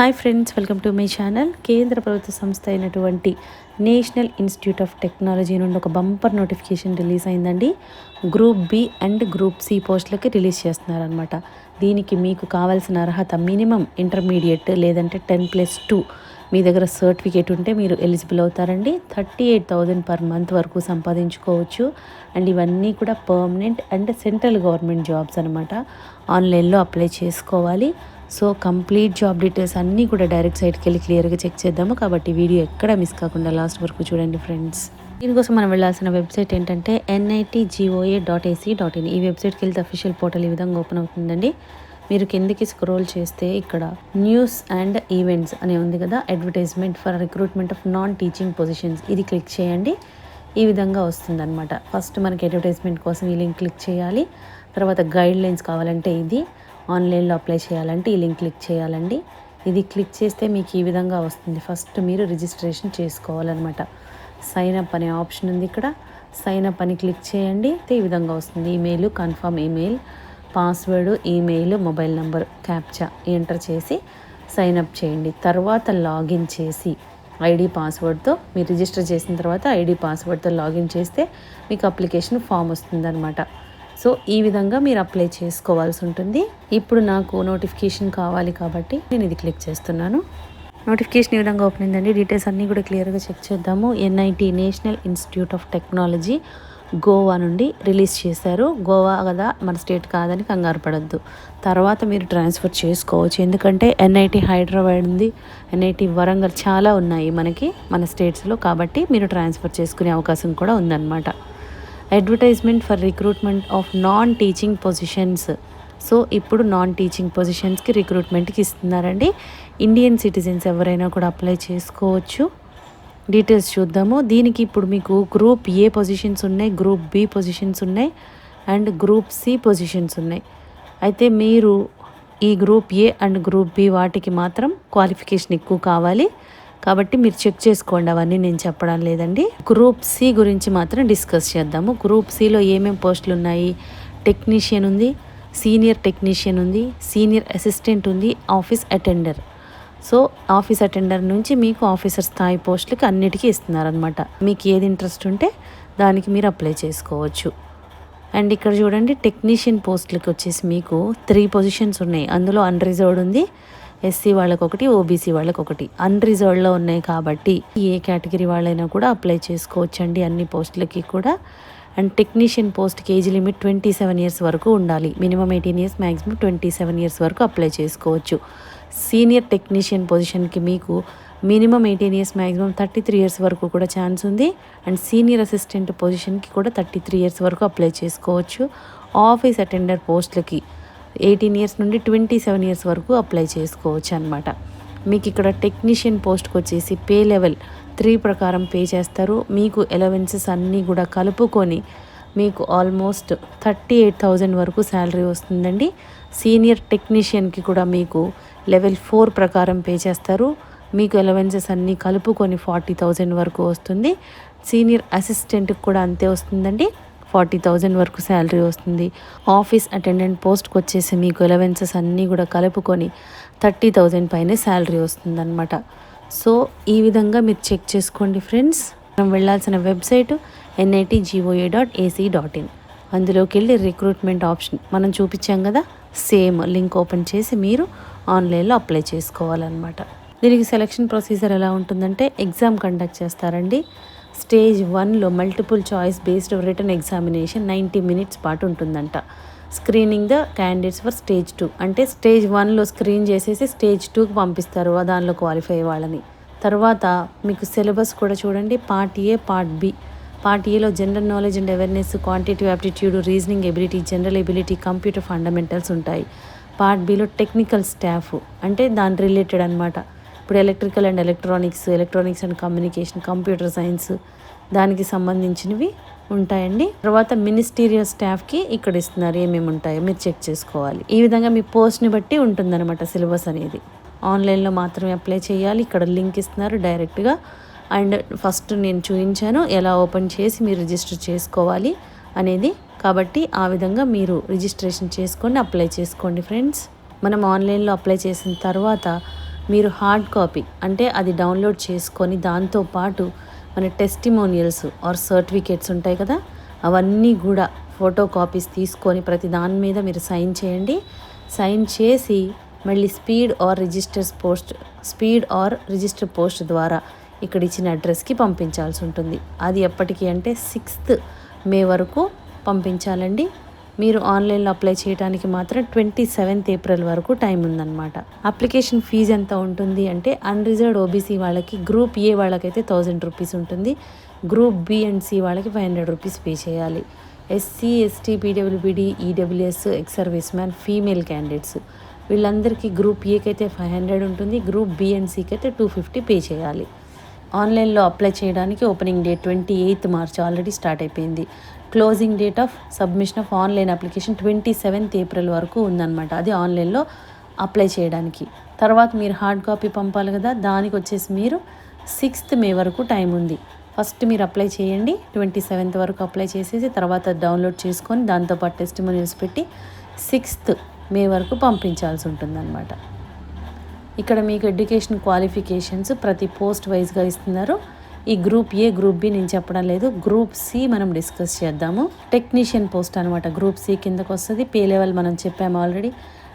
Hi friends welcome to my channel. కేంద్ర ప్రభుత్వ సంస్థ అయినటువంటి నేషనల్ ఇన్స్టిట్యూట్ ఆఫ్ టెక్నాలజీ నుండి ఒక బంపర్ నోటిఫికేషన్ రిలీజ్ అయిందండి. Group B and group C పోస్టులకి రిలీజ్ చేస్తున్నారనమాట దీనికి మీకు కావాల్సిన అర్హత మినిమం ఇంటర్మీడియట్ లేదంటే టెన్ ప్లస్ టూ మీ దగ్గర సర్టిఫికేట్ ఉంటే మీరు ఎలిజిబుల్ అవుతారండి. Thirty eight thousand per month వరకు సంపాదించుకోవచ్చు. అండ్ ఇవన్నీ కూడా permanent and central government jobs అనమాట ఆన్లైన్లో అప్లై చేసుకోవాలి. సో కంప్లీట్ జాబ్ డీటెయిల్స్ అన్నీ కూడా డైరెక్ట్ సైట్కి వెళ్ళి క్లియర్గా చెక్ చేద్దాము కాబట్టి వీడియో ఎక్కడ మిస్ కాకుండా లాస్ట్ వరకు చూడండి ఫ్రెండ్స్. దీనికోసం మనం వెళ్ళాల్సిన వెబ్సైట్ ఏంటంటే NIT GOA dot AC dot in ఈ వెబ్సైట్కి వెళ్తే అఫీషియల్ పోర్టల్ ఈ విధంగా ఓపెన్ అవుతుందండి. మీరు కిందకి స్క్రోల్ చేస్తే ఇక్కడ న్యూస్ అండ్ ఈవెంట్స్ అనే ఉంది కదా advertisement for recruitment of non teaching positions ఇది క్లిక్ చేయండి. ఈ విధంగా వస్తుందన్నమాట. ఫస్ట్ మనకి అడ్వర్టైజ్మెంట్ కోసం ఈ లింక్ క్లిక్ చేయాలి. తర్వాత గైడ్ లైన్స్ కావాలంటే ఇది. ఆన్లైన్లో అప్లై చేయాలంటే ఈ లింక్ క్లిక్ చేయాలండి. ఇది క్లిక్ చేస్తే మీకు ఈ విధంగా వస్తుంది. ఫస్ట్ మీరు రిజిస్ట్రేషన్ చేసుకోవాలన్నమాట. సైన్ అప్ అనే ఆప్షన్ ఉంది ఇక్కడ. సైన్ అప్ అని క్లిక్ చేయండి. అయితే ఈ విధంగా వస్తుంది. Email confirm email password email mobile number captcha enter చేసి సైన్ అప్ చేయండి. తర్వాత లాగిన్ చేసి ఐడి పాస్వర్డ్తో మీరు రిజిస్టర్ చేసిన తర్వాత ఐడి పాస్వర్డ్తో లాగిన్ చేస్తే మీకు అప్లికేషన్ ఫామ్ వస్తుందన్నమాట. సో ఈ విధంగా మీరు అప్లై చేసుకోవాల్సి ఉంటుంది. ఇప్పుడు నాకు నోటిఫికేషన్ కావాలి కాబట్టి నేను ఇది క్లిక్ చేస్తున్నాను. నోటిఫికేషన్ ఈ విధంగా ఓపెన్ అయిందండి. డీటెయిల్స్ అన్నీ కూడా క్లియర్గా చెక్ చేద్దాము. NIT national institute of technology Goa నుండి రిలీజ్ చేశారు. గోవా కదా మన స్టేట్ కాదని కంగారు పడద్దు. తర్వాత మీరు ట్రాన్స్ఫర్ చేసుకోవచ్చు. ఎందుకంటే ఎన్ఐటి హైదరాబాద్ ఉంది. ఎన్ఐటి వరంగల్ చాలా ఉన్నాయి మనకి మన స్టేట్స్లో. కాబట్టి మీరు ట్రాన్స్ఫర్ చేసుకునే అవకాశం కూడా ఉందన్నమాట. Advertisement for recruitment of non teaching positions so ఇప్పుడు నాన్ టీచింగ్ పొజిషన్స్కి రిక్రూట్మెంట్కి ఇస్తున్నారండి. ఇండియన్ సిటిజన్స్ ఎవరైనా కూడా అప్లై చేసుకోవచ్చు. డీటెయిల్స్ చూద్దాము. దీనికి ఇప్పుడు మీకు గ్రూప్ ఏ పొజిషన్స్ ఉన్నాయి గ్రూప్ బి పొజిషన్స్ ఉన్నాయి అండ్ గ్రూప్ సి పొజిషన్స్ ఉన్నాయి. అయితే మీరు ఈ group A and group B వాటికి మాత్రం క్వాలిఫికేషన్ ఎక్కువ కావాలి. కాబట్టి మీరు చెక్ చేసుకోండి అవన్నీ నేను చెప్పడం లేదండి. గ్రూప్ సి గురించి మాత్రం డిస్కస్ చేద్దాము. గ్రూప్ సిలో ఏమేమి పోస్టులు ఉన్నాయి? టెక్నీషియన్ ఉంది సీనియర్ టెక్నీషియన్ ఉంది సీనియర్ అసిస్టెంట్ ఉంది office attender so office attender నుంచి మీకు ఆఫీసర్ స్థాయి పోస్టులకి అన్నిటికీ ఇస్తున్నారనమాట మీకు ఏది ఇంట్రెస్ట్ ఉంటే దానికి మీరు అప్లై చేసుకోవచ్చు. అండ్ ఇక్కడ చూడండి టెక్నీషియన్ పోస్టులకి వచ్చేసి మీకు త్రీ పొజిషన్స్ ఉన్నాయి. అందులో అన్రిజర్వ్డ్ ఉంది ఎస్సీ వాళ్ళకి ఒకటి ఓబీసీ వాళ్ళకి ఒకటి అన్రిజర్వ్డ్లో ఉన్నాయి కాబట్టి ఏ కేటగిరీ వాళ్ళైనా కూడా అప్లై చేసుకోవచ్చండి అన్ని పోస్టులకి కూడా. అండ్ టెక్నీషియన్ పోస్ట్కి age limit twenty seven years వరకు ఉండాలి. Minimum eighteen years maximum twenty seven years వరకు అప్లై చేసుకోవచ్చు. సీనియర్ టెక్నీషియన్ పొజిషన్కి మీకు minimum eighteen years maximum thirty three years వరకు కూడా ఛాన్స్ ఉంది. అండ్ సీనియర్ అసిస్టెంట్ పొజిషన్కి కూడా థర్టీ త్రీ ఇయర్స్ వరకు అప్లై చేసుకోవచ్చు. ఆఫీస్ అటెండర్ పోస్టులకి ఎయిటీన్ ఇయర్స్ నుండి ట్వంటీ సెవెన్ ఇయర్స్ వరకు అప్లై చేసుకోవచ్చు అనమాట మీకు ఇక్కడ టెక్నీషియన్ పోస్ట్కి వచ్చేసి పే లెవెల్ త్రీ ప్రకారం పే చేస్తారు. మీకు ఎలవెన్సెస్ అన్నీ కూడా కలుపుకొని మీకు ఆల్మోస్ట్ థర్టీ ఎయిట్ థౌజండ్ వరకు శాలరీ వస్తుందండి. సీనియర్ టెక్నీషియన్కి కూడా మీకు లెవెల్ ఫోర్ ప్రకారం పే చేస్తారు. మీకు ఎలవెన్సెస్ అన్నీ కలుపుకొని ఫార్టీ థౌజండ్ వరకు వస్తుంది. సీనియర్ అసిస్టెంట్కి కూడా అంతే వస్తుందండి. ఫార్టీ థౌజండ్ వరకు శాలరీ వస్తుంది. ఆఫీస్ అటెండెంట్ పోస్ట్కి వచ్చేసి మీకు ఎలవెన్సెస్ అన్నీ కూడా కలుపుకొని థర్టీ థౌజండ్ పైనే శాలరీ వస్తుందన్నమాట. సో ఈ విధంగా మీరు చెక్ చేసుకోండి ఫ్రెండ్స్. మనం వెళ్ళాల్సిన website NIT GOA dot AC dot in అందులోకి వెళ్ళి రిక్రూట్మెంట్ ఆప్షన్ మనం చూపించాం కదా సేమ్ లింక్ ఓపెన్ చేసి మీరు ఆన్లైన్లో అప్లై చేసుకోవాలన్నమాట. దీనికి సెలక్షన్ ప్రొసీజర్ ఎలా ఉంటుందంటే ఎగ్జామ్ కండక్ట్ చేస్తారండి. స్టేజ్ వన్లో multiple choice based written examination ninety minutes పాటు ఉంటుందంట. Screening the candidates for stage two. అంటే స్టేజ్ వన్లో స్క్రీన్ చేసేసి స్టేజ్ టూకి పంపిస్తారు దానిలో క్వాలిఫై అయ్యే వాళ్ళని. తర్వాత మీకు సిలబస్ కూడా చూడండి. Part A part B. Part ఏలో general knowledge and awareness quantitative aptitude reasoning ability general ability computer fundamentals ఉంటాయి. పార్ట్ బిలో టెక్నికల్ స్టాఫ్. అంటే దాని రిలేటెడ్ అనమాట ఇప్పుడు electrical and electronics electronics and communication computer science దానికి సంబంధించినవి ఉంటాయండి. తర్వాత మినిస్టీరియల్ స్టాఫ్కి ఇక్కడ ఇస్తున్నారు ఏమేమి ఉంటాయో మీరు చెక్ చేసుకోవాలి. ఈ విధంగా మీ పోస్ట్ని బట్టి ఉంటుందన్నమాట సిలబస్ అనేది. ఆన్లైన్లో మాత్రమే అప్లై చేయాలి. ఇక్కడ లింక్ ఇస్తున్నారు డైరెక్ట్గా. అండ్ ఫస్ట్ నేను చూపించాను ఎలా ఓపెన్ చేసి మీరు రిజిస్టర్ చేసుకోవాలి అనేది. కాబట్టి ఆ విధంగా మీరు రిజిస్ట్రేషన్ చేసుకొని అప్లై చేసుకోండి ఫ్రెండ్స్. మనం ఆన్లైన్లో అప్లై చేసిన తర్వాత మీరు హార్డ్ కాపీ అంటే అది డౌన్లోడ్ చేసుకొని దాంతో పాటు మన టెస్టిమోనియల్స్ ఆర్ సర్టిఫికేట్స్ ఉంటాయి కదా అవన్నీ కూడా ఫోటో కాపీస్ తీసుకొని ప్రతి దాని మీద మీరు సైన్ చేయండి. సైన్ చేసి మళ్ళీ speed or registers post speed or register post ద్వారా ఇక్కడ ఇచ్చిన అడ్రస్కి పంపించాల్సి ఉంటుంది. అది ఎప్పటికీ అంటే సిక్స్త్ మే వరకు పంపించాలండి. మీరు ఆన్లైన్లో అప్లై చేయడానికి మాత్రం ట్వంటీ సెవెంత్ ఏప్రిల్ వరకు టైం ఉందన్నమాట. అప్లికేషన్ ఫీజు ఎంత ఉంటుంది అంటే అన్రిజర్వ్డ్ ఓబీసీ వాళ్ళకి గ్రూప్ ఏ వాళ్ళకైతే థౌజండ్ రూపీస్ ఉంటుంది. గ్రూప్ బి అండ్ సి వాళ్ళకి ఫైవ్ హండ్రెడ్ రూపీస్ పే చేయాలి. SC ST PWBD EWS ex service man female candidates వీళ్ళందరికీ గ్రూప్ ఏకి అయితే ఫైవ్ హండ్రెడ్ ఉంటుంది గ్రూప్ బి అండ్ సికి అయితే టూ ఫిఫ్టీ పే చేయాలి. ఆన్లైన్లో అప్లై చేయడానికి opening date twenty eighth March already start అయిపోయింది. Closing date of submission of online application twenty seventh April వరకు ఉందన్నమాట. అది ఆన్లైన్లో అప్లై చేయడానికి. తర్వాత మీరు హార్డ్ కాపీ పంపాలి కదా దానికి వచ్చేసి మీరు సిక్స్త్ మే వరకు టైం ఉంది. ఫస్ట్ మీరు అప్లై చేయండి ట్వంటీ సెవెంత్ వరకు అప్లై చేసేసి తర్వాత డౌన్లోడ్ చేసుకొని దాంతోపాటు టెస్ట్ మనీస్ పెట్టి సిక్స్త్ మే వరకు పంపించాల్సి ఉంటుందన్నమాట. ఇక్కడ మీకు ఎడ్యుకేషన్ క్వాలిఫికేషన్స్ ప్రతి పోస్ట్ వైజ్గా ఇస్తున్నారు. ఈ గ్రూప్ ఏ గ్రూప్ బి నేను చెప్పడం లేదు. గ్రూప్ సి మనం డిస్కస్ చేద్దాము. టెక్నీషియన్ పోస్ట్ అనమాట గ్రూప్ సి కిందకు వస్తుంది. పే లెవెల్ మనం చెప్పాము ఆల్రెడీ.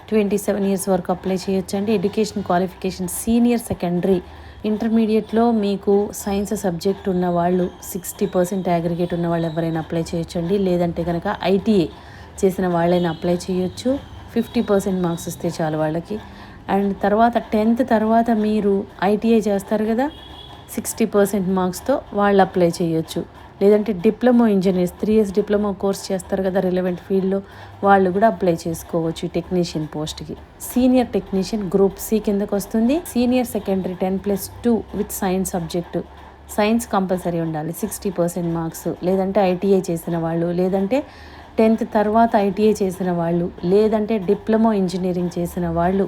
ట్వంటీ సెవెన్ ఇయర్స్ వరకు అప్లై చేయొచ్చండి. Education qualification senior secondary. ఇంటర్మీడియట్లో మీకు సైన్స్ సబ్జెక్ట్ ఉన్న వాళ్ళు సిక్స్టీ పర్సెంట్ అగ్రిగేట్ ఉన్న వాళ్ళు ఎవరైనా అప్లై చేయొచ్చండి. లేదంటే కనుక ఐటీఏ చేసిన వాళ్ళైనా అప్లై చేయొచ్చు. ఫిఫ్టీ పర్సెంట్ మార్క్స్ వస్తే చాలు వాళ్ళకి. అండ్ తర్వాత టెన్త్ తర్వాత మీరు ఐటీఐ చేస్తారు కదా? సిక్స్టీ పర్సెంట్ మార్క్స్తో వాళ్ళు అప్లై చేయొచ్చు. లేదంటే diploma engineers three years diploma course చేస్తారు కదా రిలవెంట్ ఫీల్డ్లో వాళ్ళు కూడా అప్లై చేసుకోవచ్చు టెక్నీషియన్ పోస్ట్కి సీనియర్ టెక్నీషియన్ గ్రూప్ సి కిందకు వస్తుంది. Senior secondary ten plus two with science subject science compulsory ఉండాలి. సిక్స్టీ పర్సెంట్ మార్క్స్ లేదంటే ఐటీఐ చేసిన వాళ్ళు లేదంటే టెన్త్ తర్వాత ఐటీఐ చేసిన వాళ్ళు లేదంటే డిప్లొమా ఇంజనీరింగ్ చేసిన వాళ్ళు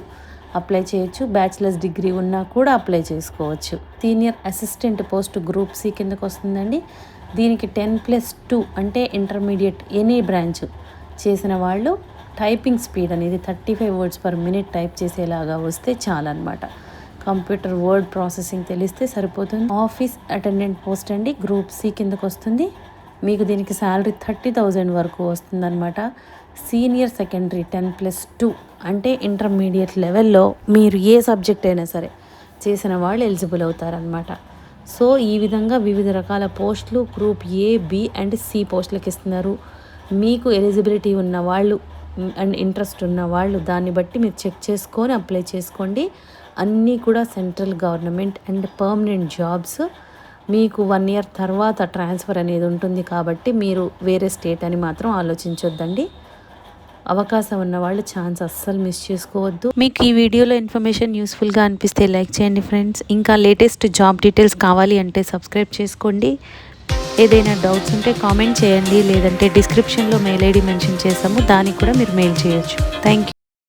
అప్లై చేయొచ్చు. బ్యాచిలర్స్ డిగ్రీ ఉన్నా కూడా అప్లై చేసుకోవచ్చు. Senior assistant post group C కిందకు వస్తుందండి. దీనికి టెన్ ప్లస్ టూ అంటే ఇంటర్మీడియట్ ఎనీ బ్రాంచ్ చేసిన వాళ్ళు టైపింగ్ స్పీడ్ అనేది thirty five words per minute type చేసేలాగా వస్తే చాలన్నమాట. కంప్యూటర్ వర్డ్ ప్రాసెసింగ్ తెలిస్తే సరిపోతుంది. ఆఫీస్ అటెండెంట్ పోస్ట్ అండి. గ్రూప్ సి కిందకు వస్తుంది. మీకు దీనికి శాలరీ థర్టీ థౌజండ్ వరకు వస్తుందన్నమాట. Senior secondary ten plus two అంటే ఇంటర్మీడియట్ లెవెల్లో మీరు ఏ సబ్జెక్ట్ అయినా సరే చేసిన వాళ్ళు ఎలిజిబుల్ అవుతారనమాట సో ఈ విధంగా వివిధ రకాల పోస్టులు group A B and C పోస్టులకు ఇస్తున్నారు. మీకు ఎలిజిబిలిటీ ఉన్న వాళ్ళు అండ్ ఇంట్రెస్ట్ ఉన్న వాళ్ళు దాన్ని బట్టి మీరు చెక్ చేసుకొని అప్లై చేసుకోండి. అన్నీ కూడా central government and permanent jobs మీకు వన్ ఇయర్ తర్వాత ట్రాన్స్ఫర్ అనేది ఉంటుంది కాబట్టి మీరు వేరే స్టేట్ అని మాత్రం ఆలోచించొద్దండి. అవకాశం ఉన్న వాళ్ళు ఛాన్స్ అస్సలు మిస్ చేసుకోవద్దు. మీకు ఈ వీడియోలో ఇన్ఫర్మేషన్ యూస్ఫుల్గా అనిపిస్తే లైక్ చేయండి ఫ్రెండ్స్ ఇంకా లేటెస్ట్ జాబ్ డీటెయిల్స్ కావాలి అంటే సబ్స్క్రైబ్ చేసుకోండి. ఏదైనా డౌట్స్ ఉంటే కామెంట్ చేయండి. లేదంటే డిస్క్రిప్షన్లో మెయిల్ ఐడి మెన్షన్ చేసాము దానికి కూడా మీరు మెయిల్ చేయొచ్చు. Thank you